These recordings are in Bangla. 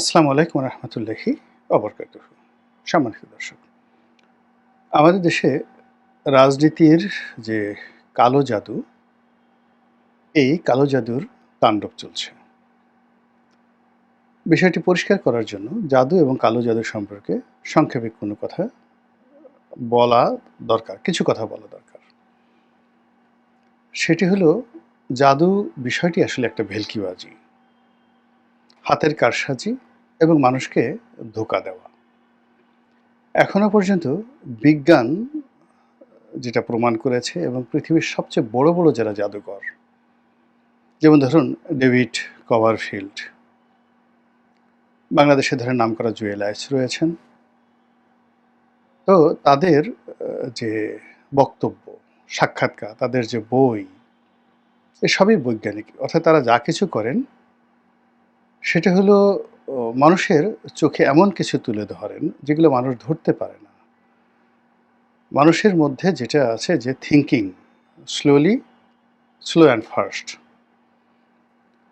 আসসালামু আলাইকুম রহমতুল্লাহি অবরকাত সম্মানিত দর্শক, আমাদের দেশে রাজনীতির যে কালো জাদু, এই কালো জাদুর তাণ্ডব চলছে। বিষয়টি পরিষ্কার করার জন্য জাদু এবং কালো জাদু সম্পর্কে সংক্ষেপে কোনো কথা বলা দরকার, কিছু কথা বলা দরকার। সেটি হলো, জাদু বিষয়টি আসলে একটা ভেলকিবাজি। হাতের কারসাজি এবং মানুষকে ধোকা দেওয়া। এখনও পর্যন্ত বিজ্ঞান যেটা প্রমাণ করেছে এবং পৃথিবীর সবচেয়ে বড় বড় যারা জাদুকর যেমন ধরুন ডেভিড কভারফিল্ড। বাংলাদেশে ধরে নাম করা জুয়েলাইস রয়েছেন। তো তাদের যে বক্তব্য, সাক্ষাৎকার, তাদের যে বই, এসবই বৈজ্ঞানিক। অর্থাৎ তারা যা কিছু করেন, সেটা হলো মানুষের চোখে এমন কিছু তুলে ধরেন যেগুলো মানুষ ধরতে পারে না। মানুষের মধ্যে যেটা আছে যে thinking slowly slow and fast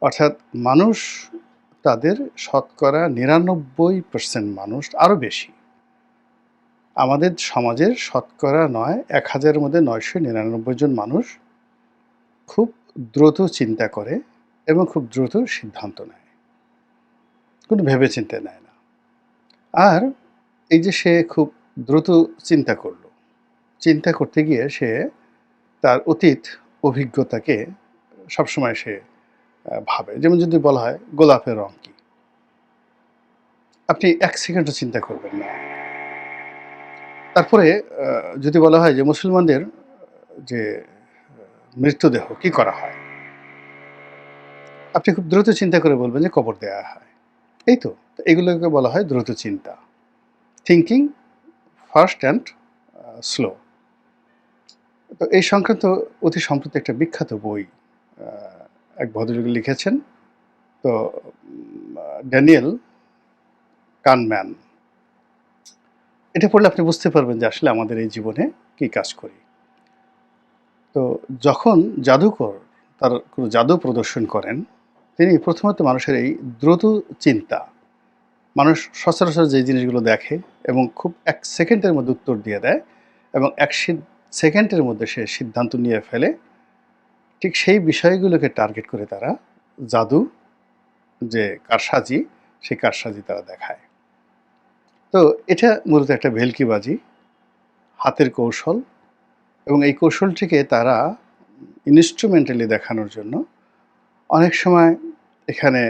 অর্থাৎ মানুষ তাদের শতকরা নিরানব্বই পার্সেন্ট মানুষ আরও বেশি। আমাদের সমাজের শতকরা নয়, এক হাজারের মধ্যে নয়শো নিরানব্বই জন মানুষ খুব দ্রুত চিন্তা করে এবং খুব দ্রুত সিদ্ধান্ত নেয়। কোনো ভেবে চিন্তে নেয় না। আর এই যে সে খুব দ্রুত চিন্তা করল চিন্তা করতে গিয়ে সে তার অতীত অভিজ্ঞতাকে সবসময় সে ভাবে। যেমন যদি বলা হয় গোলাপের রং কি? আপনি এক সেকেন্ডও চিন্তা করবেন না। তারপরে যদি বলা হয় যে মুসলমানদের যে আহ, মৃতদেহ কি করা হয়? আপনি খুব দ্রুত চিন্তা করে বলবেন যে কবর দেওয়া হয়। এই তো এগুলোকে বলা হয় দ্রুত চিন্তা। থিঙ্কিং ফার্স্ট অ্যান্ড স্লো তো এই সংক্রান্ত অতি সম্প্রতি একটা বিখ্যাত বই এক ভদ্রলোক লিখেছেন। তো ড্যানিয়েল কানম্যান। এটা পড়লে আপনি বুঝতে পারবেন যে আসলে আমাদের এই জীবনে কি কাজ করি। তো যখন জাদুকর তার কোনো জাদু প্রদর্শন করেন তিনি প্রথমত মানুষের এই দ্রুত চিন্তা, মানুষ সচরাচর যে জিনিসগুলো দেখে এবং খুব এক সেকেন্ডের মধ্যে উত্তর দিয়ে দেয় এবং এক সেকেন্ডের মধ্যে সে সিদ্ধান্ত নিয়ে ফেলে, ঠিক সেই বিষয়গুলোকে টার্গেট করে তারা জাদু যে কারসাজি, সেই কারসাজি তারা দেখায়। তো এটা মূলত একটা ভেলকিবাজি, হাতের কৌশল এবং এই কৌশলটিকে তারা ইনস্ট্রুমেন্টালি দেখানোর জন্য অনেক সময় এখানে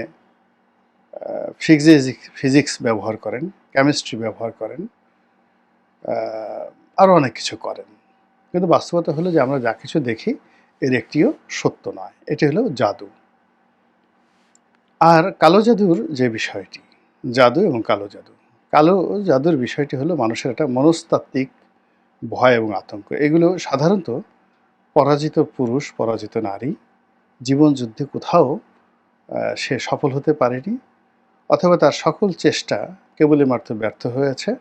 ফিজিক্স ফিজিক্স ব্যবহার করেন কেমিস্ট্রি ব্যবহার করেন আরও অনেক কিছু করেন। কিন্তু বাস্তবতা হলো যে আমরা যা কিছু দেখি, এর একটিও সত্য নয়, এটি হলো জাদু। আর কালো জাদুর যে বিষয়টি, জাদু এবং কালো জাদু, কালো জাদুর বিষয়টি হলো মানুষের একটা মনস্তাত্ত্বিক ভয় এবং আতঙ্ক। এগুলো সাধারণত পরাজিত পুরুষ, পরাজিত নারী জীবন যুদ্ধে কোথাও সে সফল হতে পারেনি অথবা তার সকল চেষ্টা কেবলই মাত্র ব্যর্থ হয়েছে।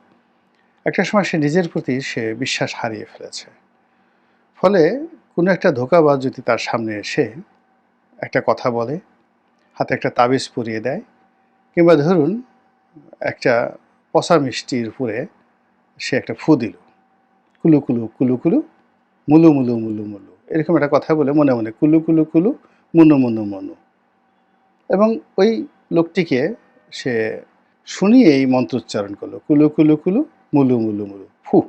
একটা সময় সে নিজের প্রতি সে বিশ্বাস হারিয়ে ফেলেছে। ফলে কোনো একটা ধোকাবাজ যদি তার সামনে এসে একটা কথা বলে, হাতে একটা তাবিজ পরিয়ে দেয় কিংবা ধরুন একটা পচা মিষ্টির উপরে সে একটা ফু দিল। কুলু কুলু কুলু কুলু, মুলু মুলু মুলু মুলু। এরকম একটা কথা বলে মনে মনে, কুলু কুলু কুলু, মুনু মুনু মনু। এবং ওই লোকটিকে সে শুনিয়ে এই মন্ত্র উচ্চারণ করল, কুলু কুলু কুলু, মুলু মুলু মুলু, ফু।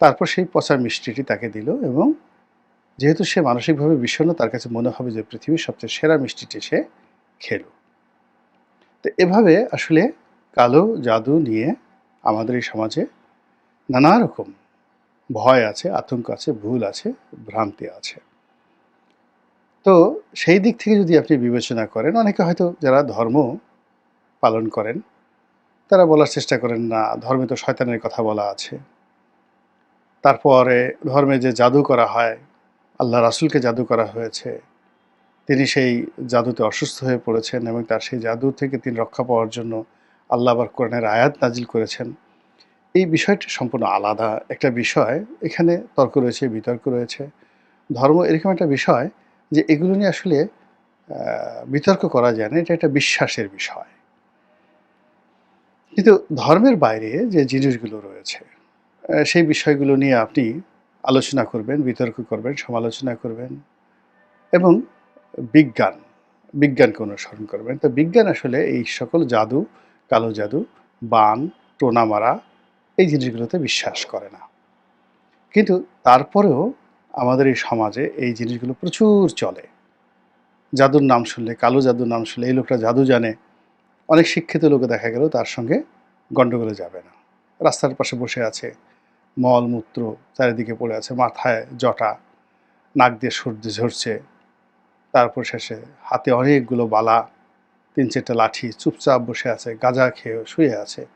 তারপর সেই পচা মিষ্টিটি তাকে দিল এবং যেহেতু সে মানসিকভাবে বিষণ্ণ, তার কাছে মনে হবে যে পৃথিবীর সবচেয়ে সেরা মিষ্টিটি সে খেল। তো এভাবে আসলে কালো জাদু নিয়ে আমাদের এই সমাজে নানা রকম ভয় আছে, আতঙ্ক আছে, ভুল আছে, ভ্রান্তি আছে। তো সেই দিক থেকে যদি আপনি বিবেচনা করেন, অনেকে হয়তো যারা ধর্ম পালন করেন, তারা বলার চেষ্টা করেন, না, ধর্মে তো শয়তানের কথা বলা আছে। তারপরে ধর্মে যে জাদু করা হয়, আল্লাহ রাসুলকে জাদু করা হয়েছে, তিনি সেই জাদুতে অসুস্থ হয়ে পড়েছেন এবং তার সেই জাদু থেকে তিনি রক্ষা পাওয়ার জন্য আল্লাহ আবার কোরআনের আয়াত নাজিল করেছেন। এই বিষয়টি সম্পূর্ণ আলাদা একটা বিষয়। এখানে তর্ক রয়েছে, বিতর্ক রয়েছে। ধর্ম এরকম একটা বিষয় যে এগুলো নিয়ে আসলে বিতর্ক করা যায় না। এটা একটা বিশ্বাসের বিষয়। কিন্তু ধর্মের বাইরে যে জিনিসগুলো রয়েছে সেই বিষয়গুলো নিয়ে আপনি আলোচনা করবেন, বিতর্ক করবেন, সমালোচনা করবেন এবং বিজ্ঞান, বিজ্ঞানকে অনুসরণ করবেন। তো বিজ্ঞান আসলে এই সকল জাদু, কালো জাদু, বান, টোনা মারা এই জিনিসগুলোতে বিশ্বাস করে না। কিন্তু তারপরেও আমাদের এই সমাজে এই জিনিসগুলো প্রচুর চলে। জাদুর নাম শুনলে, কালো জাদুর নাম শুনলে, এই লোকটা জাদু জানে। অনেক শিক্ষিত লোকে দেখা গেল তার সঙ্গে গণ্ডগোলে যাবে না। রাস্তার পাশে বসে আছে, মল, মূত্র চারিদিকে পড়ে আছে, মাথায় জটা, নাক দিয়ে সর্দি ঝরছে। তারপর শেষে হাতে অনেকগুলো বালা, তিন চারটা লাঠি, চুপচাপ বসে আছে, গাঁজা খেয়ে শুয়ে আছে।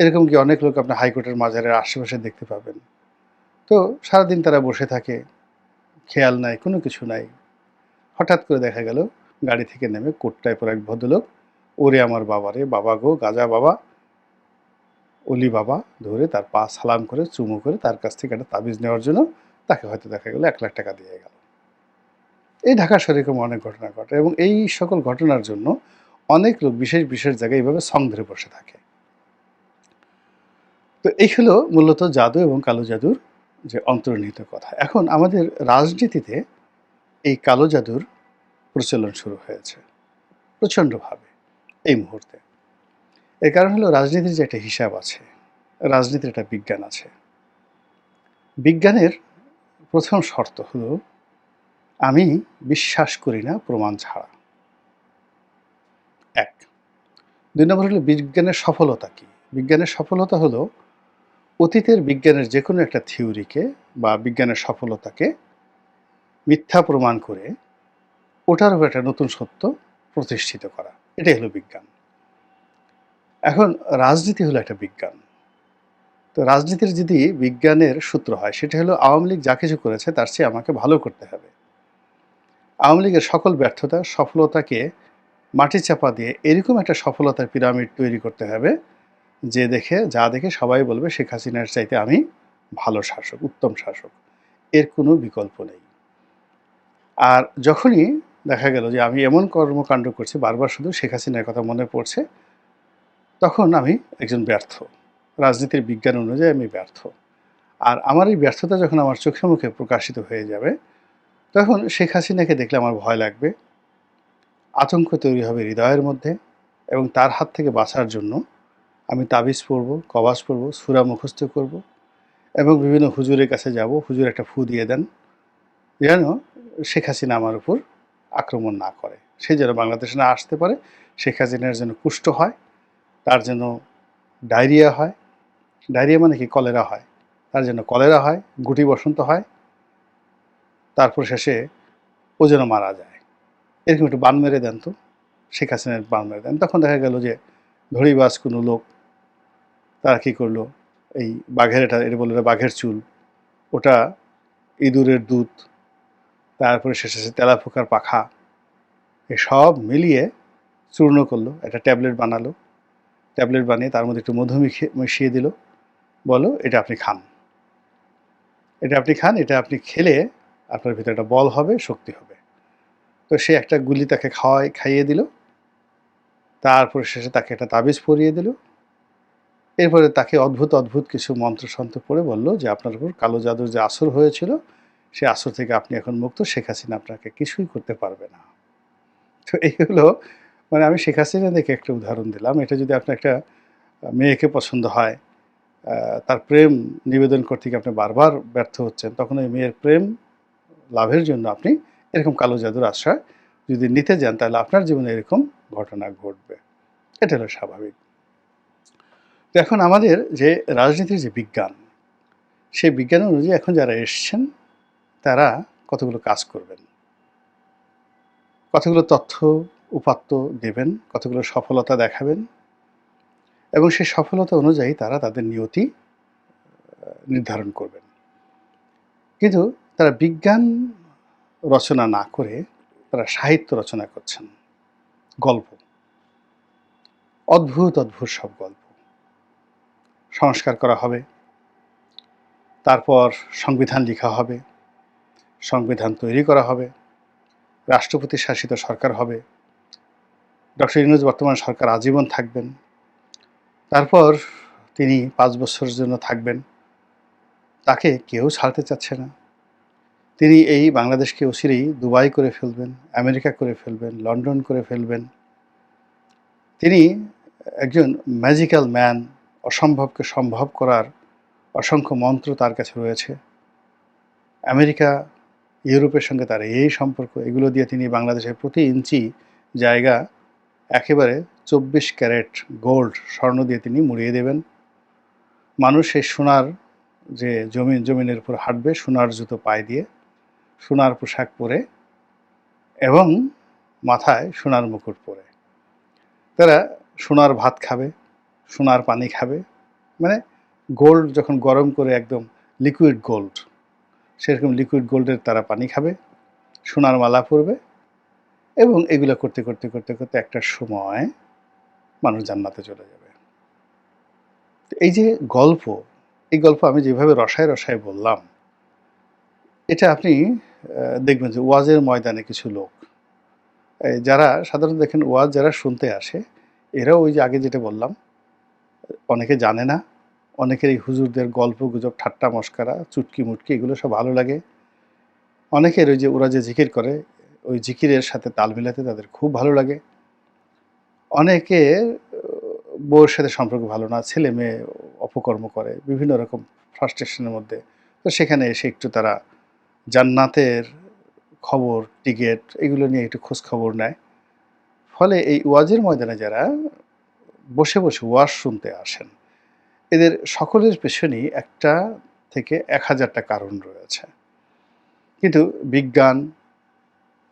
এরকম কি অনেক লোক আপনি হাইকোর্টের মাজারের আশেপাশে দেখতে পাবেন। তো সারাদিন তারা বসে থাকে, খেয়াল নাই, কোনো কিছু নাই। হঠাৎ করে দেখা গেল, গাড়ি থেকে নেমে কোটটায় পর এক ভদ্রলোক, ওরে আমার বাবারে বাবা গো, গাজা বাবা। অলি বাবা ধরে তার পা সালাম করে, চুমু করে তার কাছ থেকে একটা তাবিজ নেওয়ার জন্য তাকে হয়তো দেখা গেল এক লাখ টাকা দিয়ে গেল। এই ঢাকা শহরে এরকম অনেক ঘটনা ঘটে এবং এই সকল ঘটনার জন্য অনেক লোক বিশেষ বিশেষ জায়গায় এইভাবে সং ধরে বসে থাকে। তো এই হলো মূলত জাদু এবং কালো জাদুর যে অন্তর্নিহিত কথা। এখন আমাদের রাজনীতিতে এই কালো জাদুর প্রচলন শুরু হয়েছে, প্রচণ্ডভাবে এই মুহূর্তে। এর কারণ হলো রাজনীতির যে একটা হিসাব আছে, রাজনীতির একটা বিজ্ঞান আছে। বিজ্ঞানের প্রথম শর্ত হলো, আমি বিশ্বাস করি না প্রমাণ ছাড়া। এক। দুই নম্বর হলো বিজ্ঞানের সফলতা কি? বিজ্ঞানের সফলতা হলো অতীতের বিজ্ঞানের যে কোনো একটা থিওরিকে বা বিজ্ঞানের সফলতাকে মিথ্যা প্রমাণ করে ওটার উপর একটা নতুন সত্য প্রতিষ্ঠিত করা। এটাই হলো বিজ্ঞান। এখন রাজনীতি হলো একটা বিজ্ঞান। তো রাজনীতির যদি বিজ্ঞানের সূত্র হয়, সেটা হলো আওয়ামী লীগ যা কিছু করেছে, তার চেয়ে আমাকে ভালো করতে হবে। আওয়ামী লীগের সকল ব্যর্থতা, সফলতাকে মাটি চাপা দিয়ে এরকম একটা সফলতার পিরামিড তৈরি করতে হবে যে দেখে, যা দেখে সবাই বলবে, শেখ হাসিনার চাইতে আমি ভালো শাসক, উত্তম শাসক। এর কোনো বিকল্প নেই। আর যখনই দেখা গেল যে আমি এমন কর্মকাণ্ড করছি, বারবার শুধু শেখ হাসিনার কথা মনে পড়ছে, তখন আমি একজন ব্যর্থ। রাজনীতির বিজ্ঞান অনুযায়ী আমি ব্যর্থ। আর আমার এই ব্যর্থতা যখন আমার চোখে মুখে প্রকাশিত হয়ে যাবে, তখন শেখ হাসিনাকে দেখলে আমার ভয় লাগবে। আতঙ্ক তৈরি হবে হৃদয়ের মধ্যে এবং তার হাত থেকে বাঁচার জন্য আমি তাবিজ পরব কবাস পরব, সুরা মুখস্থ করব এবং বিভিন্ন হুজুরের কাছে যাব। হুজুর একটা ফু দিয়ে দেন, যেন শেখ হাসিনা আমার উপর আক্রমণ না করে। সে যেন বাংলাদেশে না আসতে পারে, শেখ হাসিনার যেন কুষ্ঠ হয়, তার যেন ডায়রিয়া হয়। ডায়রিয়া মানে কি? কলেরা হয়। তার যেন কলেরা হয়, গুটি বসন্ত হয়, তারপর শেষে ও যেন মারা যায়। এরকম একটু বান মেরে দেন তো, শেখ হাসিনার বান মেরে দেন। তখন দেখা গেল যে ধরিবাজ কোনো লোক তারা কী করল? এই বাঘের এটা এটা বলল বাঘের চুল। ওটা ইঁদুরের দুধ, তারপরে শেষে তেলা পোকার পাখা এসব মিলিয়ে চূর্ণ করল, একটা ট্যাবলেট বানালো। ট্যাবলেট বানিয়ে তার মধ্যে একটু মধু মিশিয়ে দিল। বলো, এটা আপনি খান। এটা আপনি খান, এটা আপনি খেলে আপনার ভিতরে একটা বল হবে, শক্তি হবে। তো সে একটা গুলি তাকে খাওয়াই খাইয়ে দিল। তারপর শেষে তাকে একটা তাবিজ পরিয়ে দিল। এরপরে তাকে অদ্ভুত অদ্ভুত কিছু মন্ত্রসন্ত্র পড়ে বলল যে, আপনার উপর কালো জাদুর যে আসর হয়েছিল, সে আসর থেকে আপনি এখন মুক্ত। শেখ হাসিনা আপনাকে কিছুই করতে পারবে না। তো এই হলো মানে আমি শেখ হাসিনা দেখে একটা উদাহরণ দিলাম। এটা যদি আপনার একটা মেয়েকে পছন্দ হয় তার প্রেম নিবেদন করতে গিয়ে আপনি বারবার ব্যর্থ হচ্ছেন, তখন ওই মেয়ের প্রেম লাভের জন্য আপনি এরকম কালো জাদুর আশ্রয় যদি নিতে যান, তাহলে আপনার জীবনে এরকম ঘটনা ঘটবে। এটা হলো স্বাভাবিক। এখন আমাদের যে রাজনীতির যে বিজ্ঞান, সেই বিজ্ঞান অনুযায়ী এখন যারা এসছেন, তারা কতগুলো কাজ করবেন? কতগুলো তথ্য উপাত্ত দেবেন? কতগুলো সফলতা দেখাবেন? এবং সেই সফলতা অনুযায়ী তারা তাদের নিয়তি নির্ধারণ করবেন। কিন্তু তারা বিজ্ঞান রচনা না করে তারা সাহিত্য রচনা করছেন। গল্প। অদ্ভুত অদ্ভুত সব গল্প। সংস্কার করা হবে। তারপর সংবিধান লেখা হবে। সংবিধান তৈরি করা হবে। রাষ্ট্রপতি শাসিত সরকার হবে। ডক্টর ইউনুস বর্তমান সরকার আজীবন থাকবেন। তারপর তিনি পাঁচ বছরের জন্য থাকবেন। তাকে কেউ ছাড়তে চাচ্ছে না। তিনি এই বাংলাদেশকে অচিরেই দুবাই করে ফেলবেন, আমেরিকা করে ফেলবেন, লন্ডন করে ফেলবেন। তিনি একজন ম্যাজিক্যাল ম্যান অসম্ভবকে সম্ভব করার অসংখ্য মন্ত্র তার কাছে রয়েছে। আমেরিকা, ইউরোপের সঙ্গে তার এই সম্পর্ক, এগুলো দিয়ে তিনি বাংলাদেশের প্রতি ইঞ্চি জায়গা একেবারে চব্বিশ ক্যারেট গোল্ড স্বর্ণ দিয়ে তিনি মুড়িয়ে দেবেন। মানুষ সেই সোনার যে জমিন, জমিনের উপর হাঁটবে, সোনার জুতো পায়ে দিয়ে, সোনার পোশাক পরে এবং মাথায় সোনার মুকুট পরে। তারা সোনার ভাত খাবে সোনার পানি খাবে। মানে গোল্ড যখন গরম করে একদম লিকুইড গোল্ড সেরকম লিকুইড গোল্ডের তারা পানি খাবে, সোনার মালা পরবে এবং এগুলো করতে করতে করতে করতে একটা সময় মানুষ জান্নাতে চলে যাবে। এই যে গল্প, এই গল্প আমি যেভাবে রসায় রসায় বললাম, এটা আপনি দেখবেন যে ওয়াজের ময়দানে কিছু লোক যারা সাধারণত দেখেন ওয়াজ যারা শুনতে আসে, এরাও ওই যে আগে যেটা বললাম অনেকে জানে না, অনেকের এই হুজুরদের গল্প গুজব, ঠাট্টা, মস্কারা, চুটকি, মুটকি, এগুলো সব ভালো লাগে। অনেকের ওই যে ওরা যে জিকির করে, ওই জিকিরের সাথে তাল মিলাতে তাদের খুব ভালো লাগে। অনেকে বউয়ের সাথে সম্পর্ক ভালো না, ছেলে মেয়ে অপকর্ম করে, বিভিন্ন রকম ফ্রাস্ট্রেশনের মধ্যে। তো সেখানে এসে একটু তারা জান্নাতের খবর, টিকিট, এগুলো নিয়ে একটু খোঁজ খবর নেয়। ফলে এই ওয়াজের ময়দানে যারা বসে বসে ওয়াজ শুনতে আসেন। এদের সকলের পেছনেই একটা থেকে এক হাজারটা কারণ রয়েছে। কিন্তু বিজ্ঞান,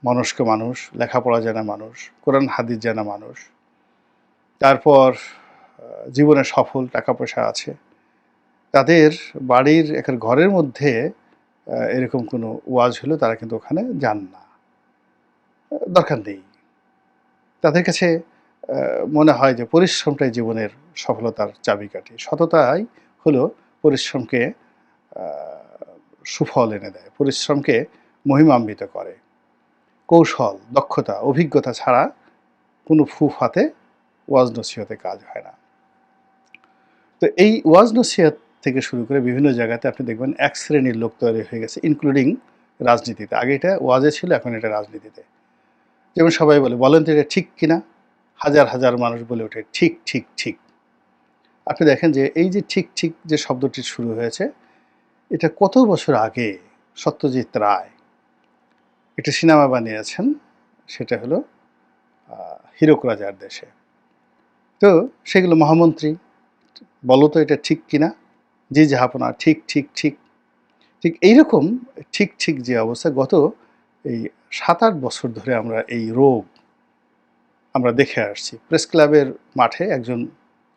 মনস্ক মানুষ, লেখাপড়া জানা মানুষ, কোরআন, হাদিস জানা মানুষ, তারপর জীবনে সফল টাকা পয়সা আছে, তাদের বাড়ির একটা ঘরের মধ্যে এরকম কোনো ওয়াজ হলে তারা কিন্তু ওখানে যান না। দরকার নেই। তাদের কাছে মনে হয় যে পরিশ্রমটাই জীবনের সফলতার চাবিকাঠি। সততাই হলো পরিশ্রমকে সুফল এনে দেয়, পরিশ্রমকে মহিমান্বিত করে। কৌশল, দক্ষতা, অভিজ্ঞতা ছাড়া কোনো ফুফাতে ওয়াজ নসিহতে কাজ হয় না। তো এই ওয়াজ নসিহত থেকে শুরু করে বিভিন্ন জায়গাতে আপনি দেখবেন এক শ্রেণির লোক তৈরি হয়ে গেছে ইনক্লুডিং রাজনীতিতে। আগে এটা ওয়াজে ছিল, এখন এটা রাজনীতিতে। যেমন সবাই বলে, বলেন তো এটা ঠিক কিনা? হাজার হাজার মানুষ বলে ওঠে, ঠিক ঠিক ঠিক। আপনি দেখেন যে এই যে ঠিক ঠিক যে শব্দটি শুরু হয়েছে, এটা কত বছর আগে সত্যজিৎ রায় একটা সিনেমা বানিয়েছেন, সেটা হলো হিরক রাজার দেশে। তো সেগুলো মহামন্ত্রী, বলো তো এটা ঠিক কিনা? যে জাহাপনা ঠিক ঠিক ঠিক। ঠিক এইরকম ঠিক ঠিক যে অবস্থা গত এই সাত আট বছর ধরে আমরা এই রোগ আমরা দেখে আসছি। প্রেস ক্লাবের মাঠে একজন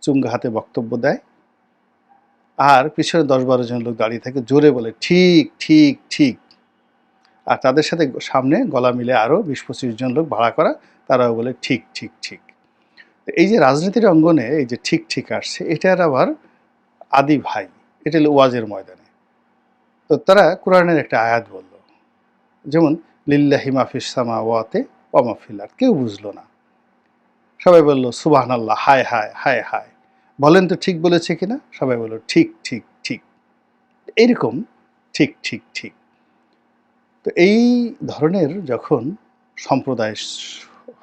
চুঙ্গা হাতে বক্তব্য দেয়। আর পিছনে দশ বারো জন লোক দাঁড়িয়ে থাকে, জোরে বলে, ঠিক ঠিক ঠিক। আর তাদের সাথে সামনে গলা মিলে আরও বিশ পঁচিশ জন লোক ভাড়া করা, তারাও বলে, ঠিক ঠিক ঠিক। এই যে রাজনীতির অঙ্গনে এই যে ঠিক ঠিক আসছে, এটার আবার আদি ভাই, এটা হলো ওয়াজের ময়দানে। তো তারা কোরআনের একটা আয়াত বলল, যেমন, লিল্লাহি মাফিস সামা ওয়াতে অমাফিলার কেউ বুঝলো না। সবাই বলল সুবাহান আল্লাহ হায় হায় হায় হায়। বলেন তো ঠিক বলেছে কিনা? সবাই বলল, ঠিক ঠিক ঠিক। এইরকম ঠিক ঠিক ঠিক। তো এই ধরনের যখন সম্প্রদায়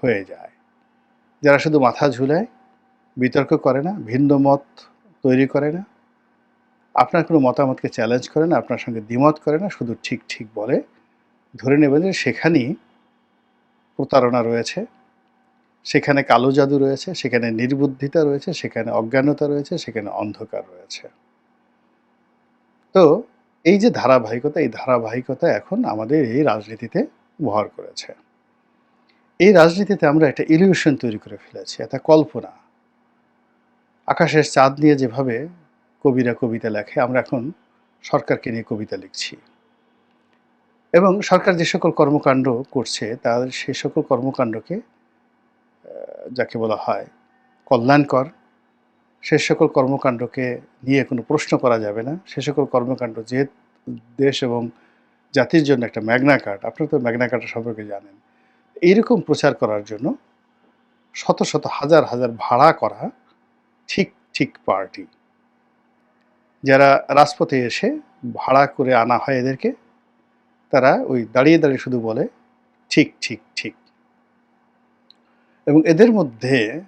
হয়ে যায়, যারা শুধু মাথা ঝুলায়, বিতর্ক করে না, ভিন্ন মত তৈরি করে না, আপনার কোনো মতামতকে চ্যালেঞ্জ করে না, আপনার সঙ্গে দ্বিমত করে না, শুধু ঠিক ঠিক বলে, ধরে নেবেন যে সেখানেই প্রতারণা রয়েছে সেখানে কালো জাদু রয়েছে, সেখানে নির্বুদ্ধিতা রয়েছে, সেখানে অজ্ঞানতা রয়েছে, সেখানে অন্ধকার রয়েছে। তো এই যে ধারাবাহিকতা, এই ধারাবাহিকতা এখন আমাদের এই রাজনীতিতে ব্যবহার করেছে। এই রাজনীতিতে আমরা একটা ইলিউশন তৈরি করে ফেলেছি, একটা কল্পনা। আকাশের চাঁদ নিয়ে যেভাবে কবিরা কবিতা লেখে, আমরা এখন সরকারকে নিয়ে কবিতা লিখছি। এবং সরকার যে সকল কর্মকাণ্ড করছে, তার সে সকল কর্মকাণ্ডকে যাকে বলা হয় কল্যাণকর, সে সকল কর্মকাণ্ডকে নিয়ে কোনো প্রশ্ন করা যাবে না। সে সকল কর্মকাণ্ড যে দেশ এবং জাতির জন্য একটা ম্যাগনা কার্ড, আপনারা তো ম্যাগনা কার্ড সম্পর্কে জানেন, এইরকম প্রচার করার জন্য শত শত হাজার হাজার ভাড়া করা ঠিক ঠিক পার্টি। যারা রাজপথে এসে ভাড়া করে আনা হয় এদেরকে, তারা ওই দাঁড়িয়ে দাঁড়িয়ে শুধু বলে ঠিক ঠিক ঠিক। এবং এদের মধ্যে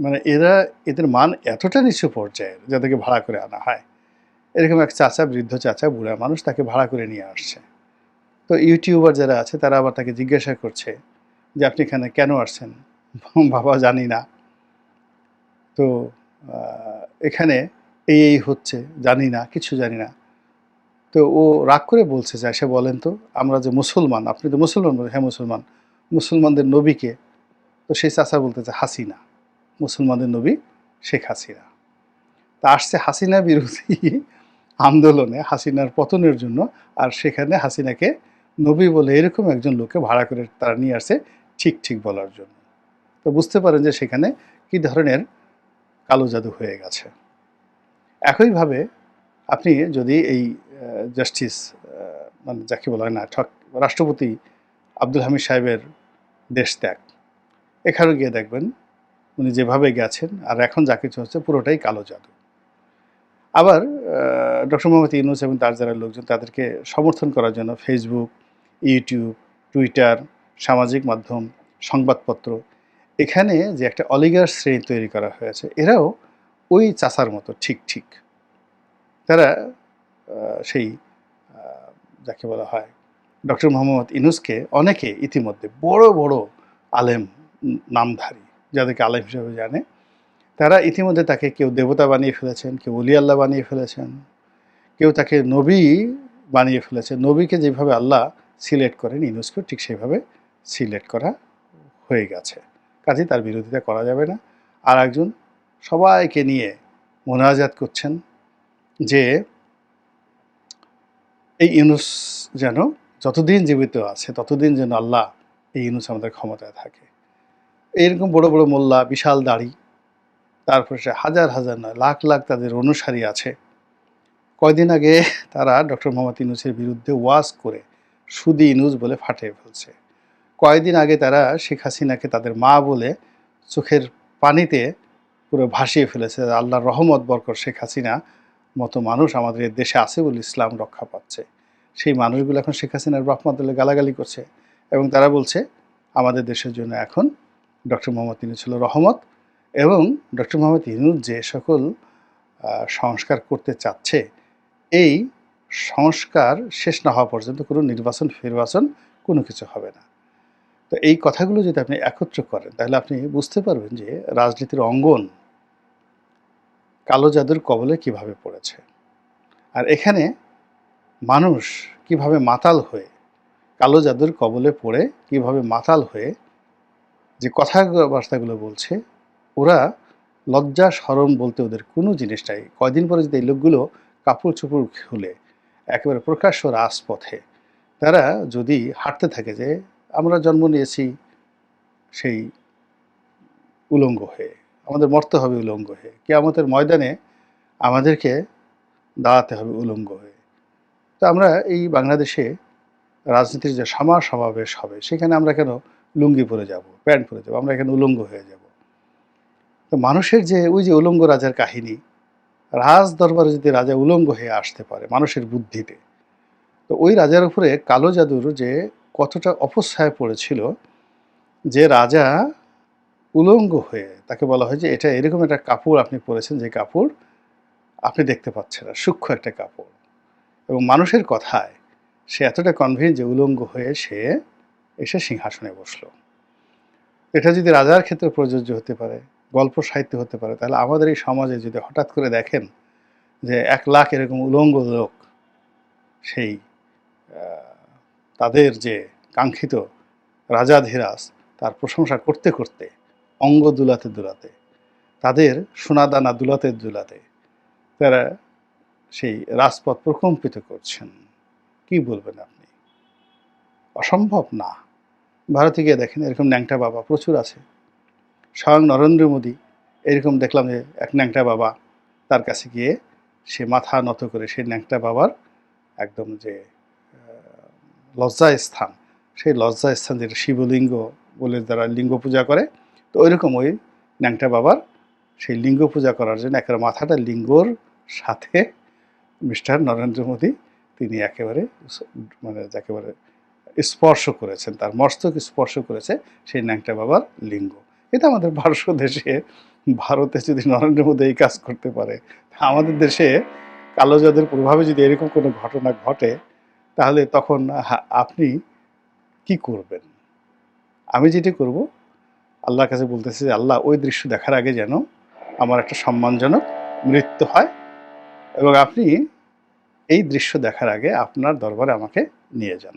মানে এরা এদের মান এতটা নিচু পর্যায়ের যাদেরকে ভাড়া করে আনা হয়। এরকম এক চাচা, বৃদ্ধ চাচা, বুড়া মানুষ তাকে ভাড়া করে নিয়ে আসছে। তো ইউটিউবার যারা আছে, তারা আবার তাকে জিজ্ঞাসা করছে যে, আপনি এখানে কেন আসছেন? বাবা, জানি না। তো এখানে এই এই হচ্ছে, জানি না, কিছু জানি না। তো ও রাগ করে বলছে, যে, সে বলেন তো, আমরা যে মুসলমান, আপনি তো মুসলমান বলেন হ্যাঁ মুসলমান। মুসলমানদের নবীকে তো সেই চাচা বলতেছে, হাসিনা, মুসলমানদের নবী শেখ হাসিনা। তা আসছে হাসিনা বিরোধী আন্দোলনে হাসিনার পতনের জন্য, আর সেখানে হাসিনাকে নবী বলে এরকম একজন লোককে ভাড়া করে তারা নিয়ে আসছে ঠিক ঠিক বলার জন্য। তো বুঝতে পারেন যে সেখানে কি ধরনের কালো জাদু হয়ে গেছে। একইভাবে আপনি যদি এই জাস্টিস মানে যাকে বলা হয় না, ঠক, রাষ্ট্রপতি আব্দুল হামিদ সাহেবের দেশ ত্যাগ এখানেও গিয়ে দেখবেন উনি যেভাবে গেছেন, আর এখন যা কিছু হচ্ছে পুরোটাই কালো জাদু। আবার ডক্টর মোহাম্মদ ইউনুস এবং তার যারা লোকজন তাদেরকে সমর্থন করার জন্য ফেসবুক ইউটিউব টুইটার সামাজিক মাধ্যম, সংবাদপত্র, এখানে যে একটা অলিগার শ্রেণি তৈরি করা হয়েছে, এরাও ওই চাষার মতো, ঠিক ঠিক। তারা সেই যাকে বলা হয় ডক্টর মোহাম্মদ ইনুসকে অনেকে ইতিমধ্যে বড় বড় আলেম নামধারী, যাদেরকে আলেম হিসেবে জানে। তারা ইতিমধ্যে তাকে কেউ দেবতা বানিয়ে ফেলেছেন, কেউ অলি আল্লাহ বানিয়ে ফেলেছেন, কেউ তাকে নবী বানিয়ে ফেলেছেন। নবীকে যেভাবে আল্লাহ সিলেক্ট করেন ইনুসকেও ঠিক সেভাবে সিলেক্ট করা হয়ে গেছে। কাজে তার বিরোধিতা করা যাবে না। আর একজন সবাইকে নিয়ে মোনাজাত করছেন যে এই ইউনুস যেন যতদিন জীবিত আছে, ততদিন যেন আল্লাহ এই ইউনুস আমাদের ক্ষমতায় থাকে। এইরকম বড় বড় মোল্লা, বিশাল দাড়ি। তারপরে সে হাজার হাজার নয় লাখ লাখ তাদের অনুসারী আছে। কয়দিন আগে তারা ডক্টর মোহাম্মদ ইউনুসের বিরুদ্ধে ওয়াজ করে সুদি ইনুস বলে ফাটিয়ে ফেলছে। কয়েকদিন আগে তারা শেখ হাসিনাকে তাদের মা বলে চোখের পানিতে পুরো ভাসিয়ে ফেলেছে। আল্লাহর রহমত বরকর শেখ হাসিনা মতো মানুষ আমাদের দেশে আছে বলে ইসলাম রক্ষা পাচ্ছে। সেই মানুষগুলো এখন শেখ হাসিনার রহমতুল্লাহ গালাগালি করছে এবং তারা বলছে, আমাদের দেশের জন্য এখন ডক্টর মোহাম্মদ ইনুস ছিল রহমত এবং ডক্টর মোহাম্মদ ইনুস যে সকল সংস্কার করতে চাচ্ছে, এই সংস্কার শেষ না হওয়া পর্যন্ত কোনো নির্বাচন ফিরবাচন কোনো কিছু হবে না। তো এই কথাগুলো যদি আপনি একত্র করেন, তাহলে আপনি বুঝতে পারবেন যে রাজনীতির অঙ্গন কালো জাদুর কবলে কীভাবে পড়েছে। আর এখানে মানুষ কীভাবে মাতাল হয়ে, কালো জাদুর কবলে পড়ে, কীভাবে মাতাল হয়ে যে কথা বার্তাগুলো বলছে, ওরা লজ্জা, সরম বলতে ওদের কোনো জিনিস নাই। কয়দিন পরে যদি এই লোকগুলো কাপড় চোপড় খুলে, একেবারে প্রকাশ্য রাজপথে, তারা যদি হাঁটতে থাকে যে, আমরা জন্ম নিয়েছি সেই উলঙ্গ হয়ে, আমাদের মরতে হবে উলঙ্গ হয়ে কে আমাদের ময়দানে আমাদেরকে দাঁড়াতে হবে উলঙ্গ হয়ে। তো আমরা এই বাংলাদেশে রাজনীতির যে সমাজ সমাবেশ হবে, সেখানে আমরা কেন লুঙ্গি পরে যাব, প্যান্ট পরে যাব, আমরা এখানে উলঙ্গ হয়ে যাব। তো মানুষের যে, ওই যে উলঙ্গ রাজার কাহিনী, রাজ দরবারে যদি রাজা উলঙ্গ হয়ে আসতে পারে মানুষের বুদ্ধিতে, তো ওই রাজার উপরে কালো জাদুর যে কতটা অপছায় পড়েছিল, যে রাজা উলঙ্গ হয়ে তাকে বলা হয় যে, এটা এরকম একটা কাপড় আপনি পরেছেন যে কাপড় আপনি দেখতে পাচ্ছেন না, সূক্ষ্ম একটা কাপড়। এবং মানুষের কথায় সে এতটা কনভিন্স যে উলঙ্গ হয়ে সে এসে সিংহাসনে বসল। এটা যদি রাজার ক্ষেত্রে প্রযোজ্য হতে পারে, গল্প সাহিত্য হতে পারে, তাহলে আমাদের এই সমাজে যদি হঠাৎ করে দেখেন যে এক লাখ এরকম উলঙ্গ লোক সেই তাদের যে কাঙ্ক্ষিত রাজাধীরাজ তার প্রশংসা করতে করতে, অঙ্গ দুলাতে দুলাতে, তাদের সোনাদানা দুলাতে দুলাতে, তারা সেই রাজপথ প্রকম্পিত করছেন। কি বলবেন আপনি? অসম্ভব না। ভারতে গিয়ে দেখেন এরকম ন্যাংটা বাবা প্রচুর আছে। স্বয়ং নরেন্দ্র মোদী এরকম দেখলাম যে এক ন্যাংটা বাবা তার কাছে গিয়ে সে মাথা নত করে সেই ন্যাংটা বাবার একদম যে আহ, লজ্জা স্থান। সেই লজ্জা স্থান যেটা শিবলিঙ্গ বলে যারা লিঙ্গ পূজা করে তো ওইরকম ওই ন্যাংটা বাবার সেই লিঙ্গ পূজা করার জন্য একেবারে মাথাটা লিঙ্গর সাথে মিস্টার নরেন্দ্র মোদী তিনি একেবারে মানে একেবারে স্পর্শ করেছেন, তার মস্তক স্পর্শ করেছে সেই ন্যাংটা বাবার লিঙ্গ। এটা আমাদের ভারত দেশে, ভারতে যদি নরেন্দ্র মোদী এই কাজ করতে পারে, আমাদের দেশে কালো জাতের প্রভাবে যদি এরকম কোনো ঘটনা ঘটে, তাহলে তখন আপনি কি করবেন? আমি যেটি করব, আল্লাহর কাছে বলতেছি যে, আল্লাহ, ওই দৃশ্য দেখার আগে যেন আমার একটা সম্মানজনক মৃত্যু হয় এবং আপনি এই দৃশ্য দেখার আগে আপনার দরবারে আমাকে নিয়ে যান।